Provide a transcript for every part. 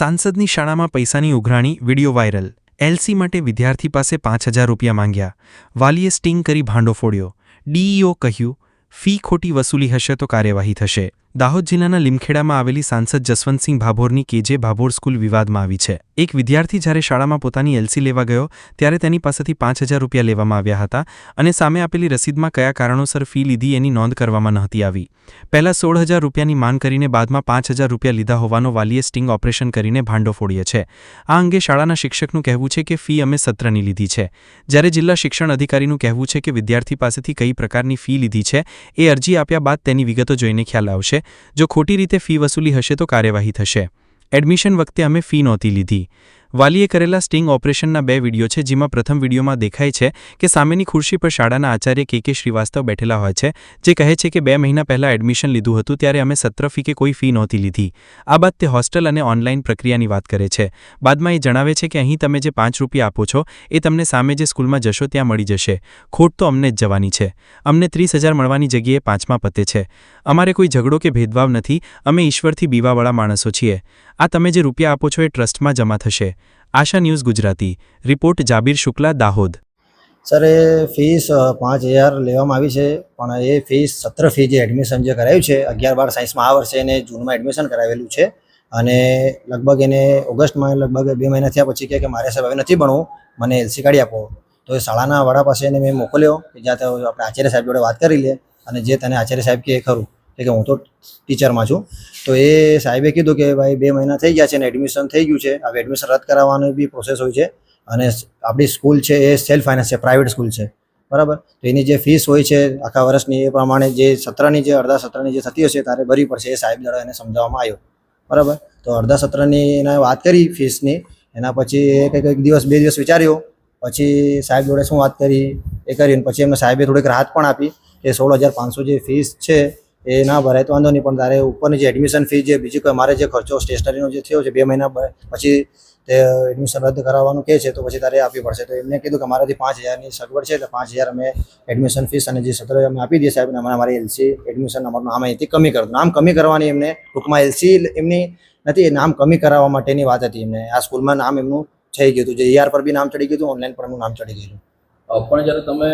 સાંસદની શાળામાં પૈસાની ઉઘરાણી વીડિયો વાયરલ. એલસી માટે વિદ્યાર્થી પાસે પાંચ હજાર રૂપિયા માંગ્યા. વાલીએ સ્ટિંગ કરી ભાંડો ફોડ્યો. ડીઈઓ કહ્યું, ફી ખોટી વસૂલી હશે તો કાર્યવાહી થશે. દાહોદ જિલ્લાના લીમખેડામાં આવેલી સાંસદ જસવંતસિંહ ભાભોરની કેજે ભાભોર સ્કૂલ વિવાદમાં આવી છે. એક વિદ્યાર્થી જ્યારે શાળામાં પોતાની એલસી લેવા ગયો, ત્યારે તેની પાસેથી પાંચ હજાર રૂપિયા લેવામાં આવ્યા હતા અને સામે આપેલી રસીદમાં કયા કારણોસર ફી લીધી એની નોંધ કરવામાં નહોતી આવી. પહેલાં સોળ હજાર રૂપિયાની માંગ કરીને બાદમાં પાંચ હજાર રૂપિયા લીધા હોવાનો વાલીએ સ્ટિંગ ઓપરેશન કરીને ભાંડો ફોડીએ છે. આ અંગે શાળાના શિક્ષકનું કહેવું છે કે ફી અમે સત્રની લીધી છે. જ્યારે જિલ્લા શિક્ષણ અધિકારીનું કહેવું છે કે વિદ્યાર્થી પાસેથી કઈ પ્રકારની ફી લીધી છે, એ અરજી આપ્યા બાદ તેની વિગતો જોઈને ખ્યાલ આવશે. જો ખોટી રીતે ફી વસૂલી હશે તો કાર્યવાહી થશે. એડમિશન વખતે અમે ફી નહોતી લીધી. વાલીએ કરેલા સ્ટિંગ ઓપરેશનના બે વીડિયો છે, જેમાં પ્રથમ વિડીયોમાં દેખાય છે કે સામેની ખુરશી પર શાળાના આચાર્ય કે કે શ્રીવાસ્તવ બેઠેલા હોય છે, જે કહે છે કે બે મહિના પહેલા એડમિશન લીધું હતું ત્યારે અમે સત્ર ફી કે કોઈ ફી નહોતી લીધી. આ બાદ તે હોસ્ટેલ અને ઓનલાઈન પ્રક્રિયાની વાત કરે છે. બાદમાં એ જણાવે છે કે અહીં તમે જે પાંચ રૂપિયા આપો છો, એ તમને સામે જે સ્કૂલમાં જશો ત્યાં મળી જશે. ખોટ તો અમને જ જવાની છે. અમને ત્રીસ હજાર મળવાની જગ્યાએ પાંચમાં પતે છે. અમારે કોઈ ઝઘડો કે ભેદભાવ નથી, અમે ઈશ્વરથી બીવાવાળા માણસો છીએ. આ તમે જે રૂપિયા આપો છો એ ટ્રસ્ટમાં જમા થશે. Asha news Gujarati. Report Jabir Shukla, Dahod. Sir, એ ફીસ પાંચ હજાર લેવામાં આવી છે, પણ એ ફીસ સત્ર ફી જે એડમિશન જે કરાયું છે, અગિયાર, બાર, સાયન્સમાં આ વર્ષે એને જૂનમાં એડમિશન કરાવેલું છે. અને લગભગ એને ઓગસ્ટમાં, લગભગ બે મહિના થયા પછી કહે કે મારે સાહેબ હવે નથી ભણવું, મને એલસી કાઢી આપો. તો એ શાળાના વડા પાસે એને મેં મોકલ્યો, કે જ્યાં આપણે આચાર્ય સાહેબ જોડે વાત કરી લે અને જે તને આચાર્ય સાહેબ કે એ ખરું. કે કે હું તો ટીચરમાં છું. તો એ સાહેબે કીધું કે ભાઈ બે મહિના થઈ ગયા છે ને એડમિશન થઈ ગયું છે. હવે એડમિશન રદ કરાવવાની બી પ્રોસેસ હોય છે. અને આપણી સ્કૂલ છે એ સેલ્ફ ફાઇનાન્સ છે પ્રાઇવેટ સ્કૂલ છે. બરાબર? તો એની જે ફીસ હોય છે આખા વર્ષની એ પ્રમાણે જે સત્રની જે અડધા સત્રની જે થતી હશે તારે ભરવી પડશે એ સાહેબ દ્વારા એને સમજાવવામાં આવ્યો. બરાબર? તો અડધા સત્રની એને વાત કરી ફીસની એના પછી એ કંઈક એક દિવસ બે દિવસ વિચાર્યો. પછી સાહેબ જોડે શું વાત કરી એ કરીને પછી એમને સાહેબે થોડીક રાહત પણ આપી કે સોળ હજાર પાંચસો જે ફીસ છે એ ના ભરાય, તો વાંધો નહીં. પણ તારે ઉપરની જે એડમિશન ફી જે, બીજી કોઈ, મારે જે ખર્ચો સ્ટેશનરીનો જે થયો છે, બે મહિના પછી તે એડમિશન રદ કરાવવાનું કહે છે, તો પછી તારે આપવી પડશે. તો એમને કીધું કે મારાથી પાંચ હજારની સગવડ છે તો પાંચ હજાર અમે એડમિશન ફીસ અને જે સત્ર અમે આપી દઈએ સાહેબ અને અમારે મારી એલસી એડમિશન અમારું નામ અહીંથી કમી કરતું નામ કમી કરવાની એમને ટૂંકમાં એલસી એમની નથી, નામ કમી કરાવવા માટેની વાત હતી એમને. આ સ્કૂલમાં નામ એમનું થઈ ગયું હતું. જે ઈઆર પર બી નામ ચડી ગયું હતું ઓનલાઈન પર નામ ચડી ગયું પણ જ્યારે તમે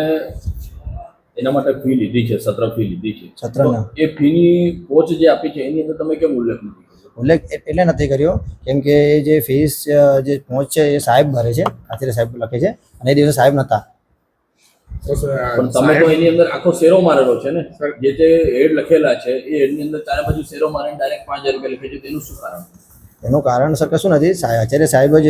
એના માટે ફી લીધી છે સત્ર ફી લીધી છે. સત્રના. એ ફીની કોચ જે આપી છે એની અંદર તમે કેમ ઉલ્લેખ નથી કર્યો? ઉલ્લેખ એટલે નથી કર્યો કેમ કે એ જે ફીસ જે પહોંચ છે એ સાહેબ ભરે છે આચાર્ય સાહેબ લખે છે અને એ દિવસે સાહેબ નહોતા પણ તમે તો એની અંદર આખો શેરો મારેલો છે ને? જે તે હેડ લખેલા છે એ હેડની અંદર ચારે બાજુ શેરો મારીને ડાયરેક્ટ પાંચ હજાર રૂપિયા લખે છે તેનું શું કારણ? એનું કારણ સર કશું નથી. સાહેબ આચાર્ય સાહેબ જ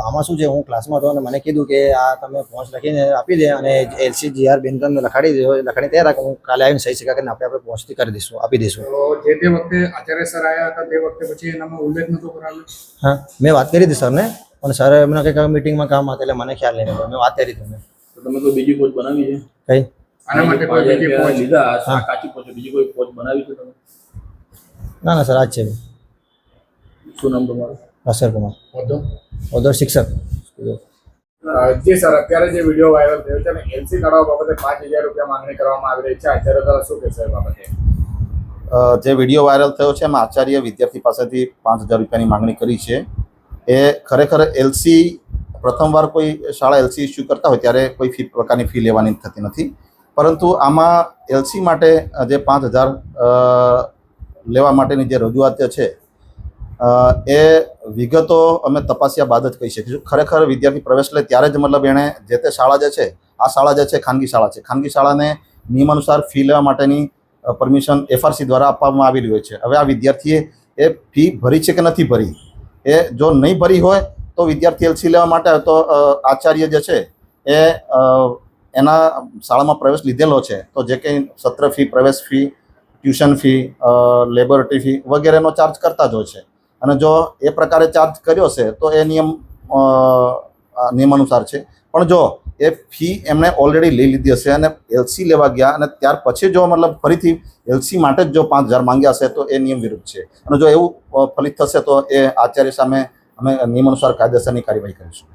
આમાં શું છે? હું ક્લાસમાં હતો અને મને કીધું કે આ તમે પહોંચ લખીને આપી દે અને એલસી જીઆર બેનકરને લખાડી દેજો લખાડી તૈયાર રાખો. હું કાલે આવીને સહી શકા કરીને આપણે આપણે પહોંચતી કરી દઈશું આપી દઈશું. જે તે વખતે આચાર્ય સર આવ્યા હતા તે વખતે પછી એનામાં ઉલ્લેખ નતો કરાવ્યો હા મેં વાત કરી હતી સરને પણ સર એમને કંઈક મિટિંગમાં કામ હતા એટલે મને ખ્યાલ નહીં. મેં વાત કરી તમને તમે કોઈ બીજી પોચ બનાવી છે? કઈ? આના માટે કોઈ બીજી રૂપિયા લીધા? હા. કાચી પોચ બીજી કોઈ પોચ બનાવી છે તમે? ના ના સર આજ છે. શું નામ તમારું? અસર કુમાર? ઓધર શિક્ષક. જી સર અત્યારે જે વીડિયો વાયરલ થયો છે અને એલસી કાઢવા બાબતે પાંચ હજાર રૂપિયા માંગણી કરવામાં આવી રહી છે. આચાર્ય દ્વારા શું કહેશે બાબતે? જે વીડિયો વાયરલ થયો છે એમાં આચાર્ય વિદ્યાર્થી પાસેથી પાંચ હજાર રૂપિયાની માંગણી કરી છે. એ ખરેખર એલસી પ્રથમવાર કોઈ શાળા એલસી ઇસ્યુ કરતા હોય ત્યારે કોઈ ફી પ્રકારની ફી લેવાની થતી નથી. પરંતુ આમાં એલસી માટે જે પાંચ હજાર લેવા માટેની જે રજૂઆત છે એ વિગતો અમે તપાસ્યા બાદ જ કહી શકીશું. ખરેખર વિદ્યાર્થી પ્રવેશ લે ત્યારે જ મતલબ એણે જે તે શાળા જે છે, આ શાળા જે છે, ખાનગી શાળા છે. ખાનગી શાળાને નિયમાનુસાર ફી લેવા માટેની પરમિશન એફઆરસી દ્વારા આપવામાં આવેલી હોય છે. હવે આ વિદ્યાર્થીએ એ ફી ભરી છે કે નથી ભરી? એ જો નહીં ભરી હોય તો વિદ્યાર્થી એલસી લેવા માટે તો આચાર્ય જે છે, એ એના શાળામાં પ્રવેશ લીધેલો છે. તો જે કંઈ સત્ર ફી, પ્રવેશ fee, tuition fee laboratory fee વગેરેનો ચાર્જ કરતા જ હોય છે. અને જો એ પ્રકારે ચાર્જ કર્યો છે, તો એ નિયમ નિયમાનુસાર છે. પણ જો એ ફી એમણે ઓલરેડી લઈ લીધી હશે અને એલસી લેવા ગયા અને ત્યાર પછી જો મતલબ ફરીથી એલસી માટે જ જો પાંચ હજાર માંગ્યા હશે, તો એ નિયમ વિરુદ્ધ છે. અને જો એવું ફલિત થશે, તો એ આચાર્ય સામે અમે નિયમાનુસાર કાયદેસરની કાર્યવાહી કરીશું.